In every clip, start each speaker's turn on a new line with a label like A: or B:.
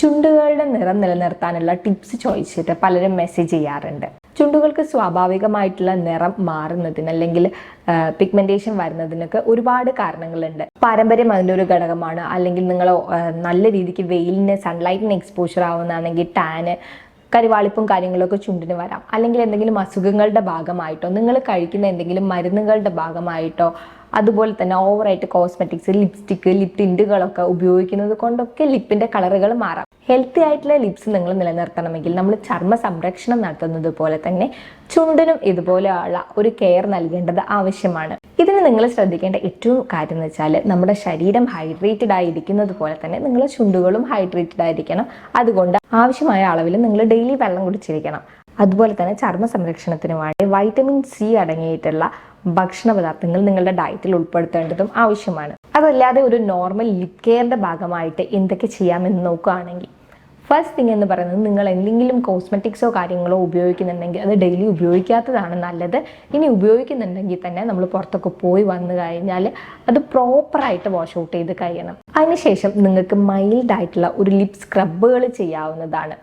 A: ചുണ്ടുകളുടെ നിറം നിലനിർത്താനുള്ള ടിപ്സ് ചോദിച്ചിട്ട് പലരും മെസ്സേജ് ചെയ്യാറുണ്ട്. ചുണ്ടുകൾക്ക് സ്വാഭാവികമായിട്ടുള്ള നിറം മാറുന്നതിന് അല്ലെങ്കിൽ പിഗ്മെന്റേഷൻ വരുന്നതിനൊക്കെ ഒരുപാട് കാരണങ്ങളുണ്ട്. പാരമ്പര്യം അതിന്റെ ഒരു ഘടകമാണ്. അല്ലെങ്കിൽ നിങ്ങൾ നല്ല രീതിക്ക് വെയിലിന് സൺലൈറ്റിന് എക്സ്പോഷർ ആവുന്നതാണെങ്കിൽ ടാന് കരിവാളിപ്പും കാര്യങ്ങളൊക്കെ ചുണ്ടിന് വരാം. അല്ലെങ്കിൽ എന്തെങ്കിലും അസുഖങ്ങളുടെ ഭാഗമായിട്ടോ നിങ്ങൾ കഴിക്കുന്ന എന്തെങ്കിലും മരുന്നുകളുടെ ഭാഗമായിട്ടോ അതുപോലെ തന്നെ ഓവറായിട്ട് കോസ്മെറ്റിക്സ് ലിപ്സ്റ്റിക്ക് ലിപ് ടിന്റുകളൊക്കെ ഉപയോഗിക്കുന്നത് കൊണ്ടൊക്കെ ലിപ്പിന്റെ കളറുകൾ മാറാം. ഹെൽത്തി ആയിട്ടുള്ള ലിപ്സ് നിങ്ങൾ നിലനിർത്തണമെങ്കിൽ നമ്മൾ ചർമ്മ സംരക്ഷണം നടത്തുന്നത് പോലെ തന്നെ ചുണ്ടിനും ഇതുപോലെയുള്ള ഒരു കെയർ നൽകേണ്ടത് ആവശ്യമാണ്. ഇതിന് നിങ്ങൾ ശ്രദ്ധിക്കേണ്ട ഏറ്റവും കാര്യം എന്ന് വെച്ചാൽ നമ്മുടെ ശരീരം ഹൈഡ്രേറ്റഡ് ആയിരിക്കുന്നത് പോലെ തന്നെ നിങ്ങളുടെ ചുണ്ടുകളും ഹൈഡ്രേറ്റഡ് ആയിരിക്കണം. അതുകൊണ്ട് ആവശ്യമായ അളവിൽ നിങ്ങൾ ഡെയിലി വെള്ളം കുടിച്ചിരിക്കണം. അതുപോലെ തന്നെ ചർമ്മ സംരക്ഷണത്തിന് വേണ്ടി വൈറ്റമിൻ സി അടങ്ങിയിട്ടുള്ള ഭക്ഷണ പദാർത്ഥങ്ങൾ നിങ്ങളുടെ ഡയറ്റിൽ ഉൾപ്പെടുത്തേണ്ടതും ആവശ്യമാണ്. അതല്ലാതെ ഒരു നോർമൽ ലിപ് കെയറിന്റെ ഭാഗമായിട്ട് എന്തൊക്കെ ചെയ്യാമെന്ന് നോക്കുകയാണെങ്കിൽ ഫസ്റ്റ് തിങ് എന്ന് പറയുന്നത് നിങ്ങൾ എന്തെങ്കിലും കോസ്മെറ്റിക്സോ കാര്യങ്ങളോ ഉപയോഗിക്കുന്നുണ്ടെങ്കിൽ അത് ഡെയിലി ഉപയോഗിക്കാത്തതാണ് നല്ലത്. ഇനി ഉപയോഗിക്കുന്നുണ്ടെങ്കിൽ തന്നെ നമ്മൾ പുറത്തൊക്കെ പോയി വന്നു കഴിഞ്ഞാൽ അത് പ്രോപ്പറായിട്ട് വാഷ് ഔട്ട് ചെയ്ത് കഴിയണം. അതിനുശേഷം നിങ്ങൾക്ക് മൈൽഡ് ആയിട്ടുള്ള ഒരു ലിപ് സ്ക്രബുകൾ ചെയ്യാവുന്നതാണ്.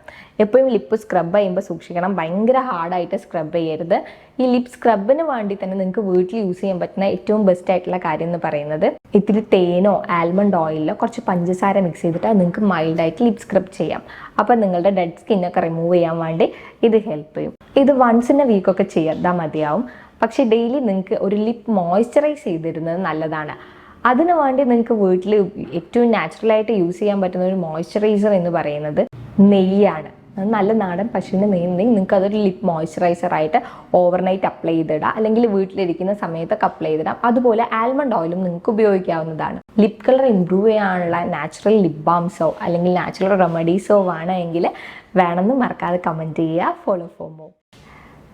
A: എപ്പോഴും ലിപ്പ് സ്ക്രബ് ചെയ്യുമ്പോൾ സൂക്ഷിക്കണം. ഭയങ്കര ഹാർഡായിട്ട് സ്ക്രബ് ചെയ്യരുത്. ഈ ലിപ് സ്ക്രബിന് വേണ്ടി തന്നെ നിങ്ങൾക്ക് വീട്ടിൽ യൂസ് ചെയ്യാൻ പറ്റുന്ന ഏറ്റവും ബെസ്റ്റ് ആയിട്ടുള്ള കാര്യം എന്ന് പറയുന്നത് ഇത്തിരി തേനോ ആൽമണ്ട് ഓയിലോ കുറച്ച് പഞ്ചസാര മിക്സ് ചെയ്തിട്ട് നിങ്ങൾക്ക് മൈൽഡായിട്ട് ലിപ് സ്ക്രബ് ചെയ്യാം. അപ്പോൾ നിങ്ങളുടെ ഡെഡ് സ്കിന്നൊക്കെ റിമൂവ് ചെയ്യാൻ വേണ്ടി ഇത് ഹെൽപ്പ് ചെയ്യും. ഇത് വൺസ് ഇൻ എ വീക്കൊക്കെ ചെയ്താൽ മതിയാവും. പക്ഷേ ഡെയിലി നിങ്ങൾക്ക് ഒരു ലിപ് മോയ്സ്ചറൈസ് ചെയ്തിരുന്നത് നല്ലതാണ്. അതിനു വേണ്ടി നിങ്ങൾക്ക് വീട്ടിൽ ഏറ്റവും നാച്ചുറലായിട്ട് യൂസ് ചെയ്യാൻ പറ്റുന്ന ഒരു മോയ്സ്ചറൈസർ എന്ന് പറയുന്നത് നെയ്യാണ്. നല്ല നാടൻ പശുവിന്റെ നെയ്യുണ്ടെങ്കിൽ നിങ്ങൾക്ക് അതൊരു ലിപ് മോയ്സ്ചറൈസർ ആയിട്ട് ഓവർനൈറ്റ് അപ്ലൈ ചെയ്തിടാം. അല്ലെങ്കിൽ വീട്ടിലിരിക്കുന്ന സമയത്തൊക്കെ അപ്ലൈ ചെയ്തിടാം. അതുപോലെ ആൽമണ്ട് ഓയിലും നിങ്ങൾക്ക് ഉപയോഗിക്കാവുന്നതാണ്. ലിപ് കളർ ഇമ്പ്രൂവ് ചെയ്യാനുള്ള നാച്ചുറൽ ലിപ് ബാംസോ അല്ലെങ്കിൽ നാച്ചുറൽ റെമഡീസോ വേണമെങ്കിൽ വേണമെന്ന് മറക്കാതെ കമന്റ് ചെയ്യുക. Follow for more.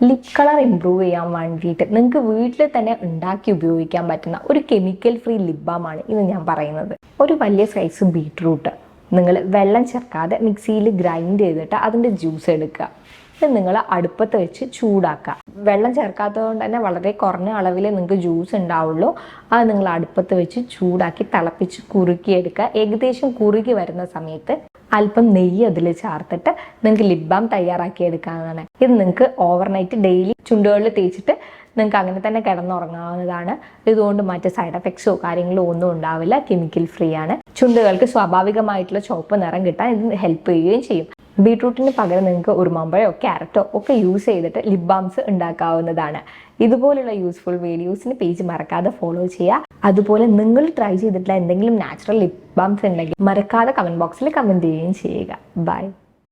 A: Lip colour improve ചെയ്യാൻ വേണ്ടിയിട്ട് നിങ്ങൾക്ക് വീട്ടിൽ തന്നെ ഉണ്ടാക്കി ഉപയോഗിക്കാൻ പറ്റുന്ന ഒരു കെമിക്കൽ ഫ്രീ ലിപ് ബാമാണ് ഇന്ന് ഞാൻ പറയുന്നത്. ഒരു വലിയ സൈസ് ബീറ്റ്റൂട്ട് നിങ്ങൾ വെള്ളം ചേർക്കാതെ മിക്സിയിൽ ഗ്രൈൻഡ് ചെയ്തിട്ട് അതിന്റെ ജ്യൂസ് എടുക്കുക. ഇത് നിങ്ങൾ അടുപ്പത്ത് വെച്ച് ചൂടാക്കുക. വെള്ളം ചേർക്കാത്തത് കൊണ്ട് തന്നെ വളരെ കുറഞ്ഞ അളവിൽ നിങ്ങൾക്ക് ജ്യൂസ് ഉണ്ടാവുള്ളൂ. അത് നിങ്ങൾ അടുപ്പത്ത് വെച്ച് ചൂടാക്കി തിളപ്പിച്ച് കുറുക്കിയെടുക്കുക. ഏകദേശം കുറുകി വരുന്ന സമയത്ത് അല്പം നെയ്യ് അതിൽ ചേർത്തിട്ട് നിങ്ങൾക്ക് ലിപ് ബാം തയ്യാറാക്കി എടുക്കാവുന്നതാണ്. ഇത് നിങ്ങൾക്ക് ഓവർനൈറ്റ് ഡെയിലി ചുണ്ടുകളിൽ തേച്ചിട്ട് നിങ്ങൾക്ക് അങ്ങനെ തന്നെ കിടന്നുറങ്ങാവുന്നതാണ്. ഇതുകൊണ്ട് മറ്റ് സൈഡ് എഫക്ട്സോ കാര്യങ്ങളോ ഒന്നും ഉണ്ടാവില്ല. കെമിക്കൽ ഫ്രീ ആണ്. ചുണ്ടുകൾക്ക് സ്വാഭാവികമായിട്ടുള്ള ചുവപ്പ് നിറം കിട്ടാൻ ഇത് ഹെൽപ്പ് ചെയ്യുകയും ചെയ്യും. ബീട്രൂട്ടിന് പകരം നിങ്ങൾക്ക് ഉറുമാമ്പഴോ ക്യാരറ്റോ ഒക്കെ യൂസ് ചെയ്തിട്ട് ലിപ് ബാംസ് ഉണ്ടാക്കാവുന്നതാണ്. ഇതുപോലുള്ള യൂസ്ഫുൾ വീഡിയോസിന് പേജ് മറക്കാതെ ഫോളോ ചെയ്യുക. അതുപോലെ നിങ്ങൾ ട്രൈ ചെയ്തിട്ടുള്ള എന്തെങ്കിലും നാച്ചുറൽ ലിപ് ബാംസ് ഉണ്ടെങ്കിൽ മറക്കാതെ കമന്റ് ബോക്സിൽ കമന്റ് ചെയ്യുകയും ചെയ്യുക. ബൈ